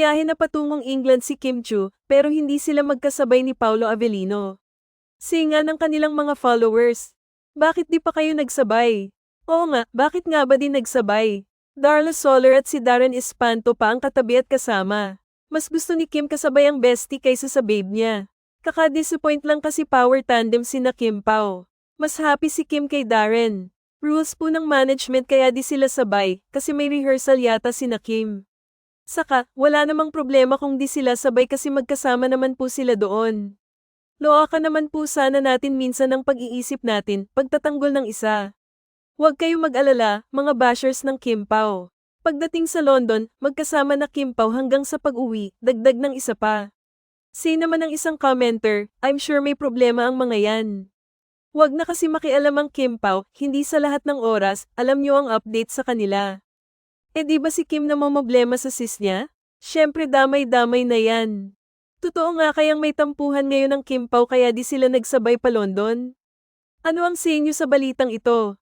Bumiyahe na patungong England si Kim Chu, pero hindi sila magkasabay ni Paolo Avellino. Singa ng kanilang mga followers. Bakit di pa kayo nagsabay? Oo nga, bakit nga ba din nagsabay? Darla Soler at si Darren Espanto pa ang katabi at kasama. Mas gusto ni Kim kasabay ang bestie kaysa sa babe niya. Kaka-disappoint lang kasi power tandem sina Kim Pao. Mas happy si Kim kay Darren. Rules po ng management kaya di sila sabay, kasi may rehearsal yata sina Kim. Saka, wala namang problema kung di sila sabay kasi magkasama naman po sila doon. Loa ka naman po sana natin minsan ng pag-iisip natin, pagtatanggol ng isa. Huwag kayong mag-alala, mga bashers ng Kim Pao. Pagdating sa London, magkasama na Kim Pao hanggang sa pag-uwi, dagdag ng isa pa. Say naman ng isang commenter, I'm sure may problema ang mga yan. Huwag na kasi makialam ang Kim Pao, hindi sa lahat ng oras, alam niyo ang update sa kanila. Eh di ba si Kim na mamblema sa sis niya? Siyempre damay-damay na yan. Totoo nga kayang may tampuhan ngayon ng Kim Pao kaya di sila nagsabay pa London? Ano ang say niyo sa balitang ito?